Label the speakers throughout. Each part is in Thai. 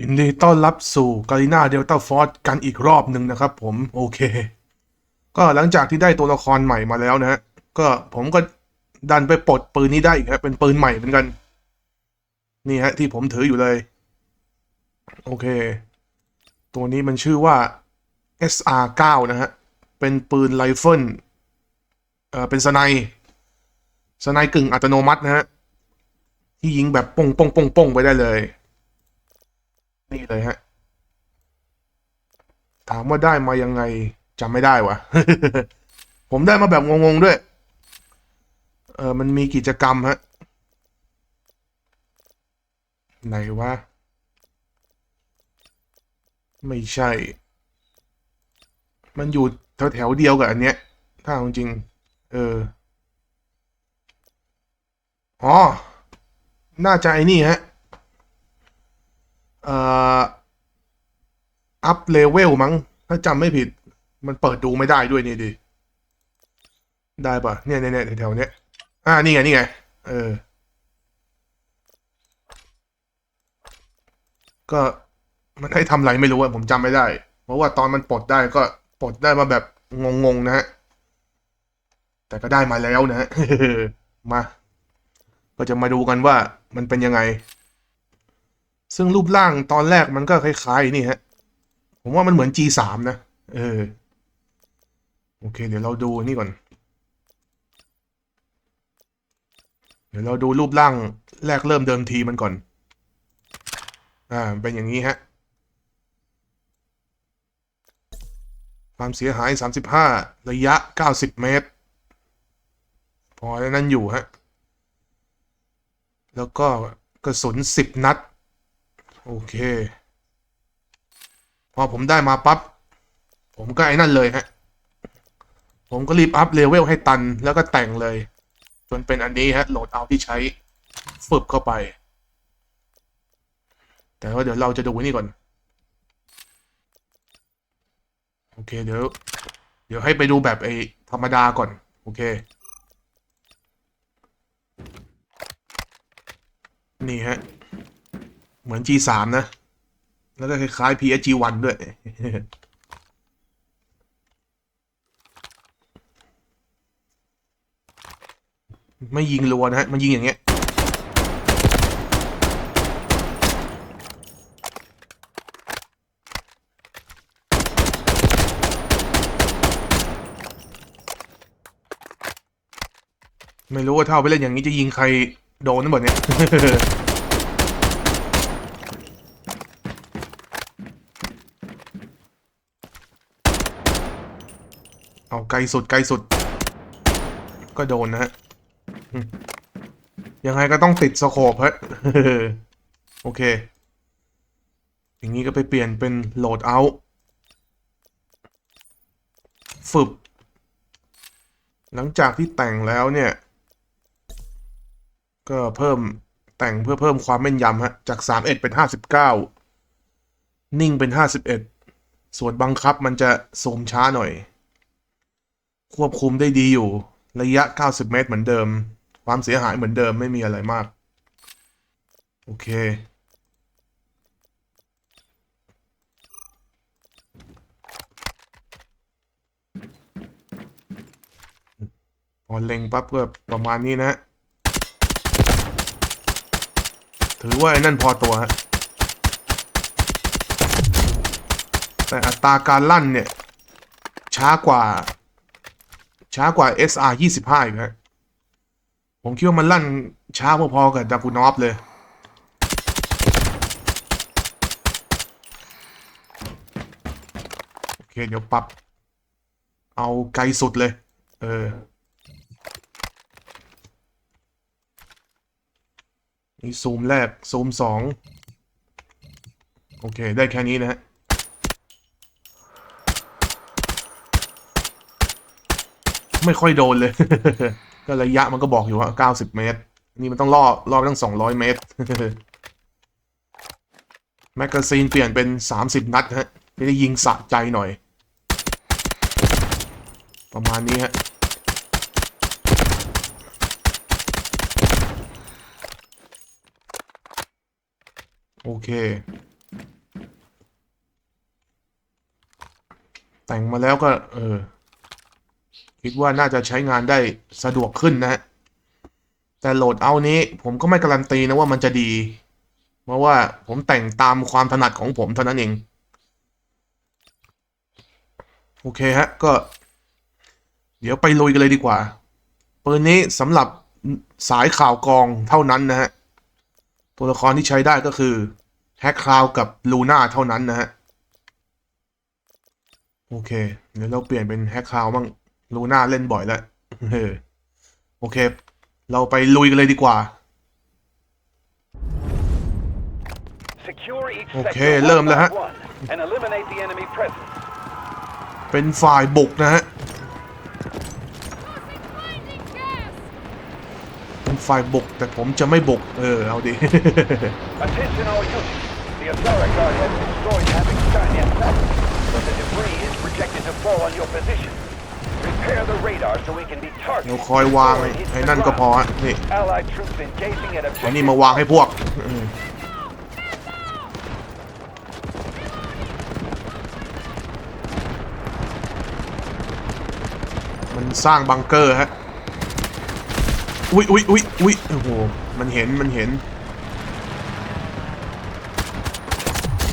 Speaker 1: ยินดีต้อนรับสู่กาลิน่าเดลต้าฟอร์กันอีกรอบหนึ่งนะครับผมโอเค ก็หลังจากที่ได้ตัวละครใหม่มาแล้วนะฮะก็ผมก็ดันไปปลดปืนนี้ได้อีกครับเป็นปืนใหม่เหมือนกัน นี่ฮะ ที่ผมถืออยู่เลย โอเค ตัวนี้มันชื่อว่า SR9 นะฮะ เป็นปืนไรเฟิลเอ่อเป็นสไนสไนกึ่งอัตโนมัตินะฮะ ที่ยิงแบบปงปงปงปงไปได้เลย นี่เลยฮะ ถามว่าได้มายังไงจำไม่ได้วะผมได้มาแบบงงๆด้วย เออมันมีกิจกรรมฮะ ไหนวะ ไม่ใช่ มันอยู่แถวๆเดียวกับอันเนี้ย ถ้าจริง เออ อ๋อ น่าจะไอ้นี่ฮะ อัพเลเวลมั้ง ถ้าจำไม่ผิด มันเปิดดูไม่ได้ด้วยนี่ดิ ได้ปะเนี่ยเนี่ยเนี่ยแถวเนี้ย อ่า นี่ไง นี่ไง เออ ก็มันให้ทำอะไรไม่รู้อะผมจำไม่ได้ เพราะว่าตอนมันปลดได้ก็ปลดได้มาแบบงงๆนะฮะ แต่ก็ได้มาแล้วนะฮะ มา ก็จะมาดูกันว่ามันเป็นยังไง ซึ่งรูปร่างตอนแรกมันก็คล้ายๆนี่ฮะ ผมว่ามันเหมือน G3 นะ เออ โอเค เดี๋ยวเราดูนี่ก่อน เดี๋ยวเราดูรูปร่างแรกเริ่มเดิมทีมันก่อน อ่า เป็นอย่างนี้ฮะ ความเสียหาย 35 ระยะ 90 เมตร พอแล้วนั้นอยู่ฮะ แล้วก็กระสุน 10 นัด โอเค พอผมได้มาปั๊บผมก็ไอ้นั่นเลยฮะ ผมก็รีบอัพเลเวลให้ตันแล้วก็แต่งเลย จนเป็นอันนี้ฮะ โหลดเอาที่ใช้ฝึกเข้าไป แต่ว่าเดี๋ยวเราจะดูนี่ก่อน โอเคเดี๋ยว เดี๋ยวให้ไปดูแบบไอ้ธรรมดาก่อน โอเค นี่ฮะ เหมือน G3 นะ แล้วก็คล้ายๆ PSG1 ด้วย ไม่ยิงรัวนะฮะ มันยิงอย่างเงี้ย ไม่รู้ว่าถ้าเอาไปเล่นอย่างนี้จะยิงใครโดนนั่นหมดเนี่ย เอา ไกลสุดไกลสุด ก็โดนนะฮะยังไงก็ต้องติดสโคปฮะโอเค อย่างนี้ก็ไปเปลี่ยนเป็นโหลดเอาท์ฝึบหลังจากที่แต่งแล้วเนี่ย ก็เพิ่มแต่งเพื่อเพิ่มความแม่นยำฮะ จาก 31 เป็น 59 นิ่งเป็น 51 ส่วนบังคับมันจะซูมช้าหน่อย ควบคุมได้ดีอยู่ ระยะ 90 เมตรเหมือนเดิม ความเสียหายเหมือนเดิมไม่มีอะไรมาก โอเค พอเล็งปั๊บก็ประมาณนี้นะฮะถือว่าไอ้นั่นพอตัวฮะแต่อัตราการลั่นเนี่ย ช้ากว่า ช้ากว่า SR 25อีกฮะผมคิดว่ามันลั่นช้าพอๆกับดากูนอฟเลย โอเค เดี๋ยวปรับเอาไกลสุดเลย เออ นี่ซูมแรก ซูมสอง โอเค ได้แค่นี้นะฮะ ไม่ค่อยโดนเลย ก็ระยะมันก็บอกอยู่ว่าเก้าสิบเมตร นี่มันต้องล่อล่อตั้งสองร้อยเมตร แมกกาซีนเปลี่ยนเป็นสามสิบนัดฮะจะได้ยิงสะใจหน่อย ประมาณนี้ฮะโอเค แต่งมาแล้วก็ เออ คิดว่าน่าจะใช้งานได้สะดวกขึ้นนะฮะแต่โหลดเอานี้ผมก็ไม่การันตีนะว่ามันจะดี เพราะว่าผมแต่งตามความถนัดของผมเท่านั้นเอง โอเคฮะ ก็ เดี๋ยวไปลุยกันเลยดีกว่าปืนนี้สำหรับสายข่าวกองเท่านั้นนะฮะ ตัวละครที่ใช้ได้ก็คือแฮกคลาวกับลูน่าเท่านั้นนะฮะ โอเค เดี๋ยวเราเปลี่ยนเป็นแฮกคลาวบ้าง ลูน่าเล่นบ่อยแล้วเออโอเค เราไปลุยกันเลยดีกว่า
Speaker 2: Secure each
Speaker 1: Okay,
Speaker 2: sector
Speaker 1: เริ่ม
Speaker 2: one
Speaker 1: แล้ว
Speaker 2: by
Speaker 1: ฮะ
Speaker 2: one and eliminate the enemy presence.
Speaker 1: เป็นฝ่ายบุกนะฮะ เป็นฝ่ายบุก แต่ผมจะไม่บุก เออ เอาดิ
Speaker 2: Attention all units. The Azara Guard has destroyed Havoc Skynet Tower, but the debris is projected to fall on your position.
Speaker 1: เรา
Speaker 2: targeted.
Speaker 1: คอยวาง
Speaker 2: before it hits
Speaker 1: ไอ้
Speaker 2: the
Speaker 1: นั่นก็พอ
Speaker 2: ground.
Speaker 1: ฮะนี่
Speaker 2: Allied troops engaging at
Speaker 1: ไอ้นี่
Speaker 2: objective
Speaker 1: มาวางให้พวกเออมันสร้างบังเกอร์ฮะอุ๊ยอุ๊ยอุ๊ยอุ๊ยโอ้โหมันเห็นมันเห็น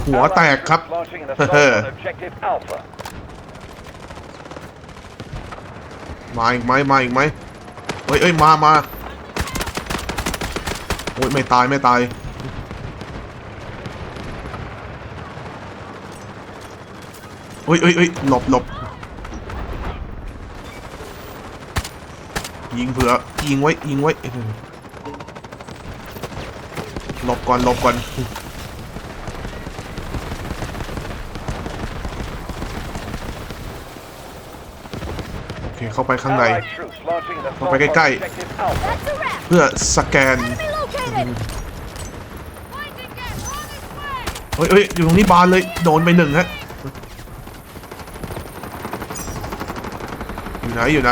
Speaker 1: หัว
Speaker 2: Allied
Speaker 1: แตกครับ
Speaker 2: troops launching an assault on objective Alpha.
Speaker 1: มาอีกไหมมาอีกไหมเฮ้ยเอ้ยมามาโอ้ยไม่ตายไม่ตายเฮ้ยเฮ้ยเฮ้ยหลบหลบยิงเผื่อยิงไว้ยิงไว้หลบก่อนหลบก่อน เคเข้าไปข้างใน
Speaker 2: Allied troops launching an assault on
Speaker 1: ไปใกล้ๆ
Speaker 2: objective Alpha.
Speaker 3: That's a wrap.
Speaker 1: เพื่อสแกน
Speaker 3: Enemy located. Finding gas on its way.
Speaker 1: เฮ้ยเฮ้ยอยู่ตรงนี้บานเลย โดนไปหนึ่งฮะ อยู่ไหน อยู่ไหน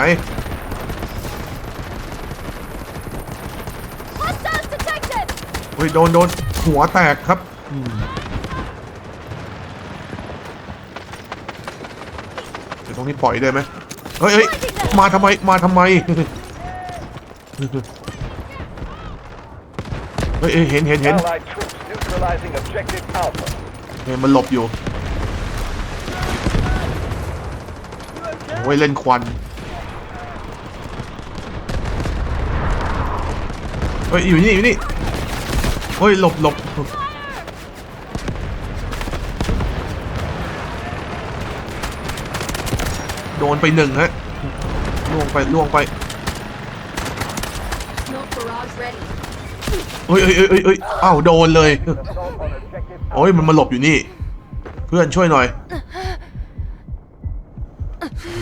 Speaker 3: Hostiles detected.
Speaker 1: เฮ้ยโดนโดนหัวแตกครับอืมเดี๋ยวตรงนี้ปล่อยได้ไหม เฮ้ยเฮ้ยมาทำไม มาทำไมเฮ้ยเฮ้ยเห็นเห็นเห็น
Speaker 2: Allied troops neutralizing objective Alpha.
Speaker 1: เห็นมันหลบอยู่ โอ้ยเล่นควัน เฮ้ยอยู่นี่อยู่นี่ เฮ้ยหลบหลบ ดนไปหนึ่งฮะล่วงไปล่วงไป
Speaker 3: Smoke barrage ready.
Speaker 1: เฮ้ยเฮ้ยเฮ้ยเฮ้ยเฮ้ยอ้าวโดนเลย
Speaker 2: Assault on objective
Speaker 1: โอ้ยมันมาหลบอยู่นี่ เพื่อนช่วยหน่อย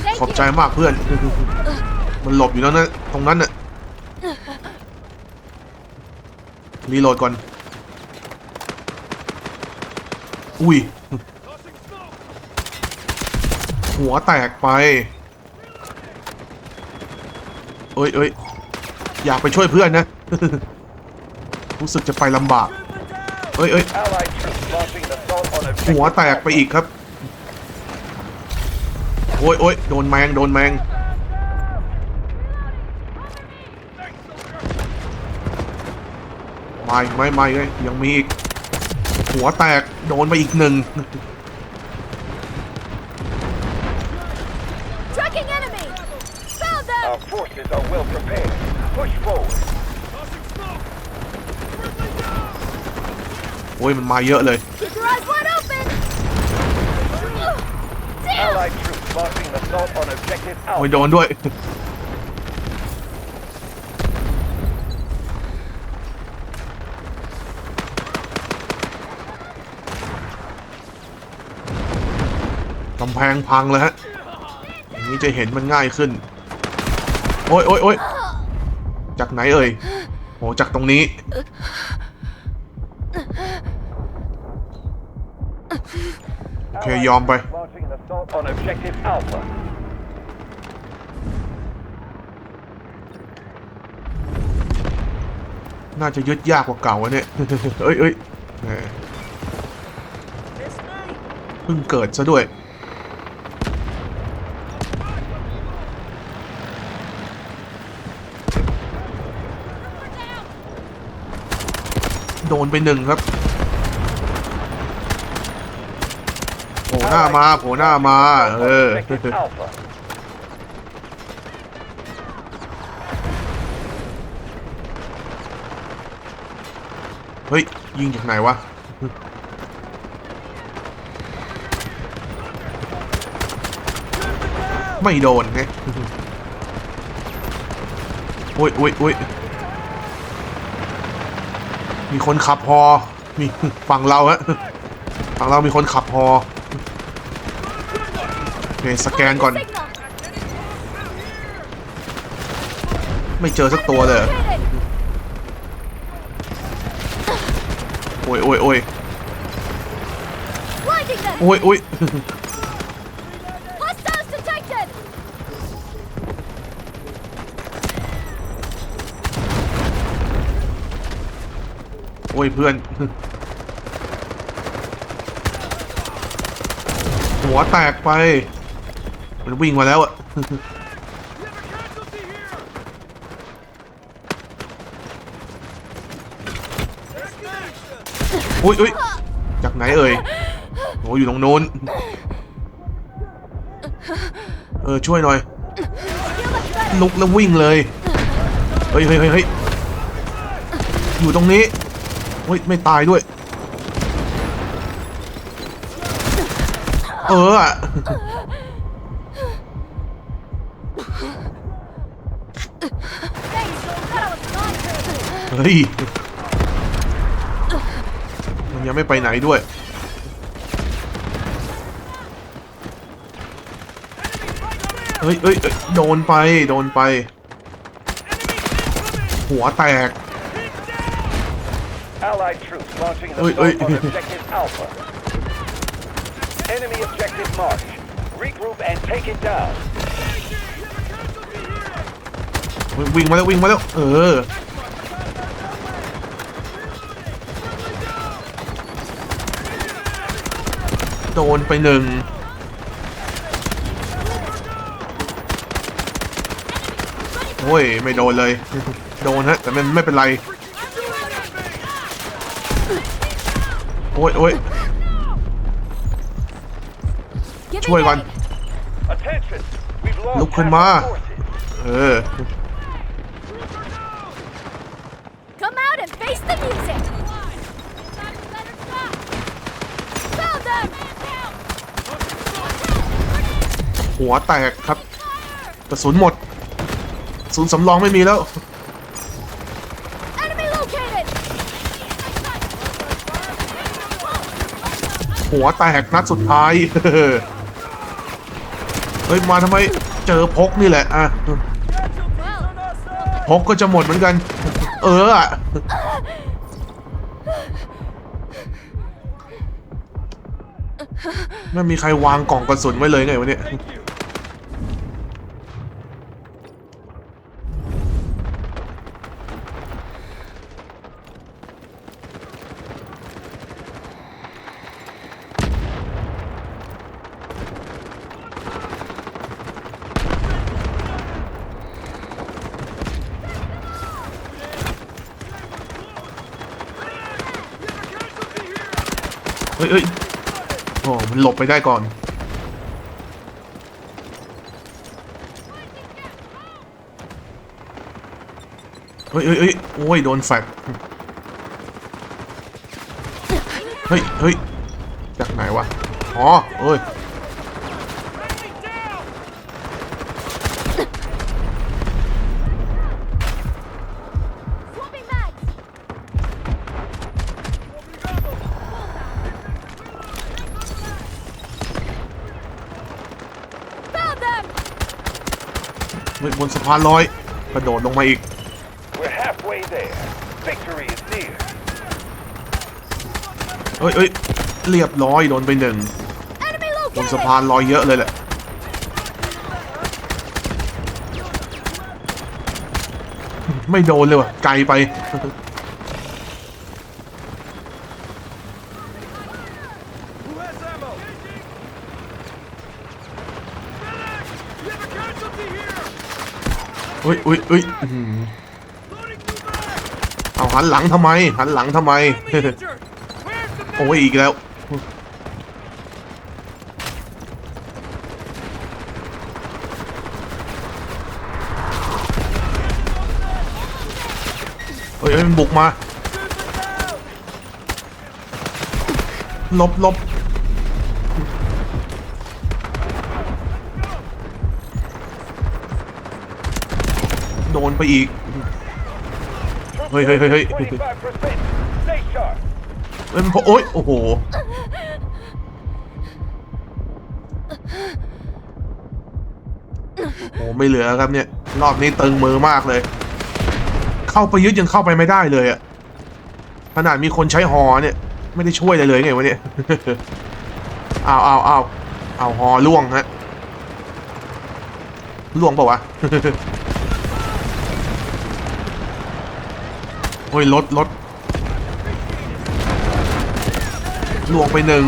Speaker 3: Thank
Speaker 1: ขอบใจมากเพื่อน มันหลบอยู่แล้วนะตรงนั้นน่ะรีโหลดก่อน อุ้ย หัวแตกไป เอ้ยเอ้ยอยากไปช่วยเพื่อนนะ รู้สึกจะไปลำบาก เอ้ยเอ้ยหัวแตกไปอีกครับ โอ้ยโอ้ยโดนแมง โดนแมง ไมาอีกไมมาอีกไหมยังมีอีก หัวแตก โดนไปอีกหนึ่ง โอ้ยมันมาเยอะเลย
Speaker 3: Keep your eyes wide open. Damn.
Speaker 2: Allied troops launching an assault on objective
Speaker 1: โอ้ย
Speaker 2: Alpha.
Speaker 1: โดนด้วย กำแพงพังเลยฮะอย่างนี้จะเห็นมันง่ายขึ้น โอ้ยโอ้ยโอ้ย จากไหนเอ่ยโอ้จากตรงนี้ โอเคยอมไป น่าจะยึดยากกว่าเก่าวะเนี่ย เอ้ยเอ้ยเพิ่งเกิดซะด้วย ดนไปหนึ่งครับโผล่หน้ามาโผล่หน้ามา เออ
Speaker 2: Objective Alpha.
Speaker 1: เฮ้ย ยิงจากไหนวะ ไม่โดนไงโอ้ยโอ้ยโอ้ย มีคนขับฮอมีฝั่งเราฮะฝั่งเรามีคนขับฮอโอเคสแกนก่อน ไม่เจอสักตัวเลยเหรอโอ้ยโอ้ยโอ้ยโอ้ยโอ้ย โอ้ยเพื่อน หัวแตกไป มันวิ่งมาแล้วอะอุ้ยอุ้ยจากไหนเอ่ยโอ้อยู่ตรงโน้น เออช่วยหน่อย ลุกแล้ววิ่งเลย เฮ้ยเฮ้ยเฮ้ยเฮ้ยอยู่ตรงนี้ เฮ้ยไม่ตายด้วย เอออะเฮ้ยมันยังไม่ไปไหนด้วยเฮ้ยเฮ้ยโดนไป โดนไป หัวแตก
Speaker 2: Allied troops launching an
Speaker 1: Oi,
Speaker 2: assault
Speaker 1: oi.
Speaker 2: on Objective Alpha. Enemy objective marked. Regroup and take it down.
Speaker 1: เฮ้ยวิ่งมาแล้ววิ่งมาแล้วเออ โดนไปหนึ่ง โอ้ย ไม่โดนเลย โดนฮะ แต่มันไม่เป็นไร โอ้ยโอ้ย
Speaker 3: Give me
Speaker 1: ช่วยก่อน
Speaker 3: aid.
Speaker 2: Attention! We've lost
Speaker 1: ลุกขึ้น
Speaker 2: half
Speaker 1: มา
Speaker 2: our forces.
Speaker 1: เออ
Speaker 3: Come out and face the music. Found them.
Speaker 1: หัวแตกครับกระสุนหมดกระสุนสำรองไม่มีแล้ว
Speaker 3: Enemy located.
Speaker 1: หัวแตกนัดสุดท้าย เฮ้ย มาทำไมเจอพกนี่แหละ อะ พกก็จะหมดเหมือนกัน เอออะไม่มีใครวางกล่องกระสุนไว้เลยไงวะเนี่ย เฮ้ยเฮ้ยโอ้มันหลบไปได้ก่อน เฮ้ยเฮ้ยเฮ้ยโอ้ย โดนแฟกเฮ้ยเฮ้ยจากไหนวะ อ๋อเอ้ย นสะพานลอยกระโดดลงมาอีก
Speaker 2: We're halfway there. Victory is near.
Speaker 1: เฮ้ยเฮ้ยเรียบร้อยโดนไปหนึ่ง
Speaker 3: Enemy
Speaker 1: บน
Speaker 3: located.
Speaker 1: สะพานลอยเยอะเลยแหละ ไม่โดนเลยว่ะไกลไป อุ้ยอุ้ยอุ้ยอื้อหือเอาหันหลังทำไม หันหลังทำไม โอ้ยอีกแล้ว เฮ้ยเฮ้ยมันบุกมาหลบหลบ โดนไปอีก เฮ้ยเฮ้ยเฮ้ยเฮ้ยเอ้ยมันโอ้ยโอ้โห โอ้ไม่เหลือครับเนี่ย รอบนี้ตึงมือมากเลย เข้าไปยึดยังเข้าไปไม่ได้เลยอะขนาดมีคนใช้หอเนี่ย ไม่ได้ช่วยเลยเลยไงวะเนี่ยเอาเอาเอาเอาหอล่วงฮะล่วงเปล่าวะ อ้ยรถรถล่วงไปหนึ่ง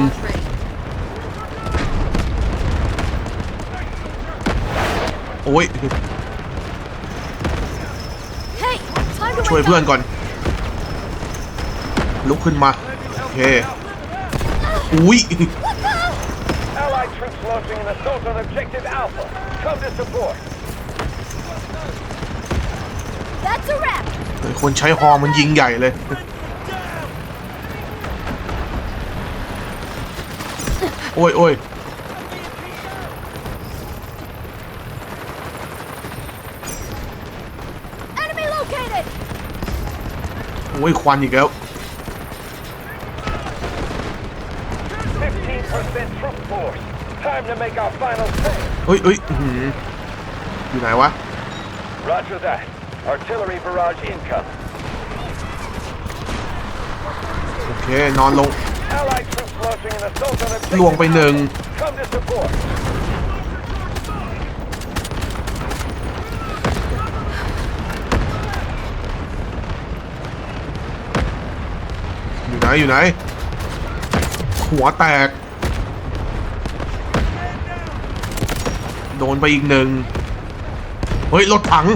Speaker 1: โอ้ย
Speaker 3: Hey, time to
Speaker 1: ช่วย
Speaker 3: wake
Speaker 1: เพื่อน
Speaker 3: up.
Speaker 1: ก่อน ลุกขึ้นมา โอเค อุ้ย คนใช้ฮอมันยิงใหญ่เลย โอ้ยโอ้ยโอ้ยควันอีกแล้วเฮ้ยเฮ้ยอยู่ไหนวะ
Speaker 2: Artillery barrage incoming.
Speaker 1: โอเคนอนลง
Speaker 2: Allied troops launching an assault on objective
Speaker 1: ลวงไปหนึ่ง
Speaker 2: Alpha. Come to support.
Speaker 1: อยู่ไหน อยู่ไหน หัวแตก โดนไปอีกหนึ่ง เฮ้ย รถถัง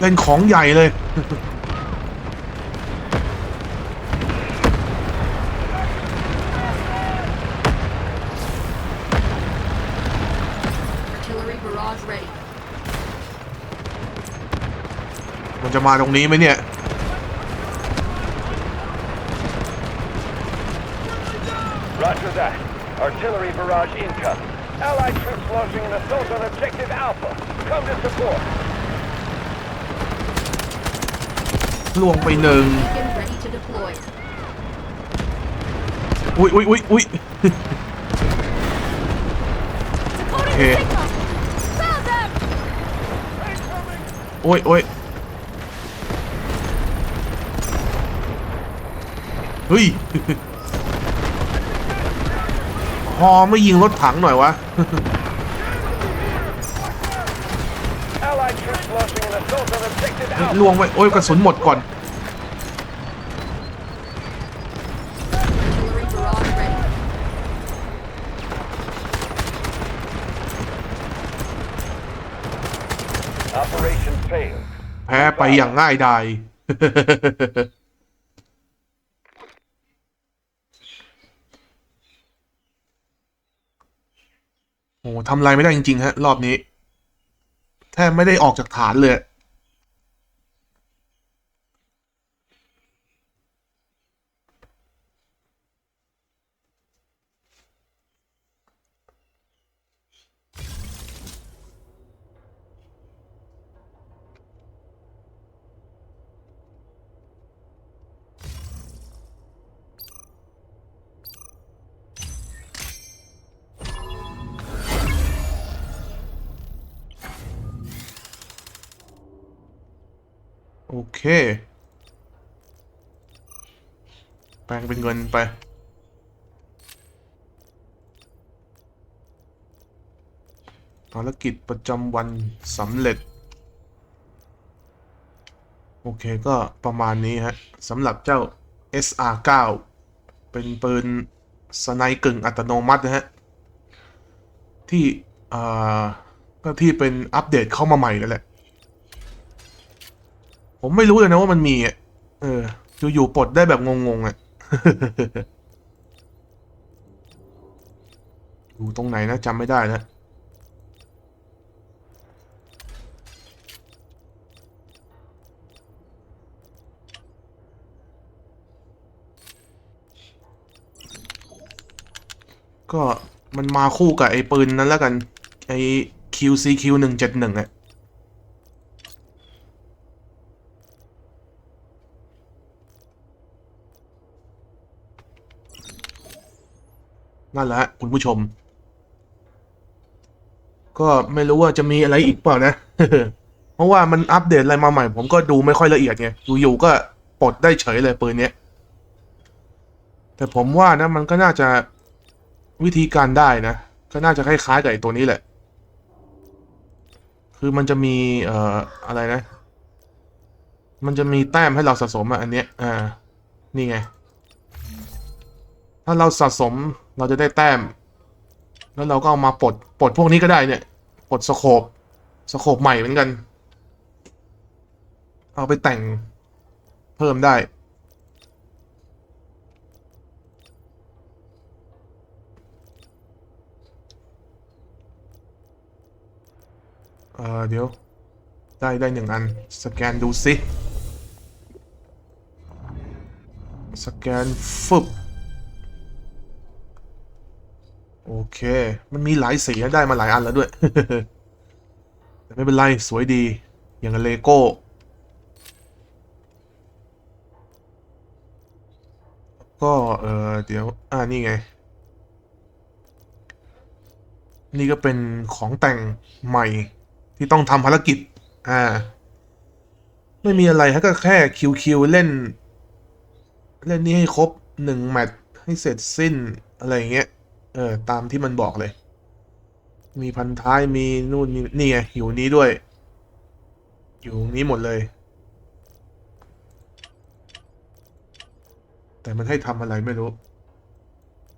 Speaker 1: เล่นของใหญ่เลย
Speaker 4: Artillery barrage ready.
Speaker 1: มันจะมาตรงนี้ไหมเนี่ย
Speaker 2: Roger that. Artillery barrage incoming. Allied troops launching an assault on objective Alpha. Come to support.
Speaker 1: ล่วงไปหนึ่ง
Speaker 4: Beacon ready to deploy.
Speaker 1: อุ้ยอุ้ยอุ้ยอุ้ย
Speaker 3: Decoding
Speaker 1: Okay.
Speaker 3: the signal. Found them.
Speaker 1: โอ้ยโอ้ยเฮ้ยฮอไม่ยิงรถถังหน่อยวะ
Speaker 2: Allied troops launching an assault on objective
Speaker 1: ล
Speaker 2: Alpha.
Speaker 1: วงไปโอ้ยกระสุนหมดก่อน
Speaker 4: Artillery barrage ready.
Speaker 2: Operation failed.
Speaker 1: แพ้ไปอย่างง่ายดาย โอ้ทำอะไรไม่ได้จริง ๆ ฮะ รอบนี้ แทบไม่ได้ออกจากฐานเลย โอเคแปลงเป็นเงินไป ภารกิจประจำวันสำเร็จ โอเคก็ประมาณนี้ฮะสำหรับเจ้า SR9 เป็นปืนสไนกึ่งอัตโนมัตินะฮะ ที่ อ่า ก็ที่เป็นอัปเดตเข้ามาใหม่แล้วแหละ ผมไม่รู้เลยนะว่ามันมี เออ อยู่ๆปลดได้แบบงงๆอะอยู่ตรงไหนนะจำไม่ได้แล้วก็มันมาคู่กับไอ้ปืนนั้นแล้วกัน ไอ้ QCQ หนึ่งเจ็ดหนึ่งอะ นั่นแหละคุณผู้ชม ก็ไม่รู้ว่าจะมีอะไรอีกเปล่านะ เพราะว่ามันอัปเดตอะไรมาใหม่ ผมก็ดูไม่ค่อยละเอียดไงอยู่ๆก็ปลดได้เฉยเลยปืนเนี้ยแต่ผมว่านะมันก็น่าจะวิธีการได้นะ ก็น่าจะคล้ายๆกับไอ้ตัวนี้แหละ คือมันจะมีเอ่ออะไรนะ มันจะมีแต้มให้เราสะสมอะอันเนี้ยอ่านี่ไง ถ้าเราสะสมเราจะได้แต้ม แล้วเราก็เอามาปลดปลดพวกนี้ก็ได้เนี่ยปลดสโคปสโคปใหม่เหมือนกัน เอาไปแต่งเพิ่มได้ เออเดี๋ยว ได้ได้หนึ่งอัน สแกนดูสิ สแกนฟึบ โอเค มันมีหลายสีได้มาหลายอันแล้วด้วย แต่ไม่เป็นไร สวยดี อย่างเลโก้ก็เออเดี๋ยว อ่านี่ไง นี่ก็เป็นของแต่งใหม่ที่ต้องทำภารกิจ อ่า ไม่มีอะไรฮะก็แค่คิวๆเล่น เล่นนี่ให้ครบหนึ่งแมตช์ให้เสร็จสิ้นอะไรอย่างเงี้ย เออ ตามที่มันบอกเลย มีพันท้ายมีนู่นมีนี่ไงอยู่นี้ด้วย อยู่นี้หมดเลย แต่มันให้ทำอะไรไม่รู้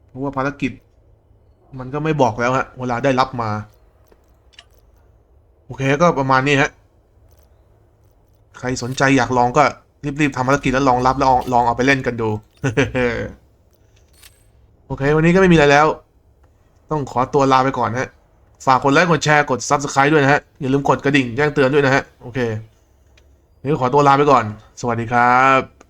Speaker 1: เพราะว่าภารกิจ มันก็ไม่บอกแล้วฮะ เวลาได้รับมา โอเคก็ประมาณนี้ฮะ ใครสนใจอยากลองก็รีบๆทำภารกิจแล้วลองรับแล้วลองลองเอาไปเล่นกันดู โอเค วันนี้ก็ไม่มีอะไรแล้ว ต้องขอตัวลาไปก่อนฮะ ฝากกดไลค์กดแชร์กด Subscribe ด้วยนะฮะ อย่าลืมกดกระดิ่งแจ้งเตือนด้วยนะฮะ โอเคเดี๋ยวขอตัวลาไปก่อน สวัสดีครับ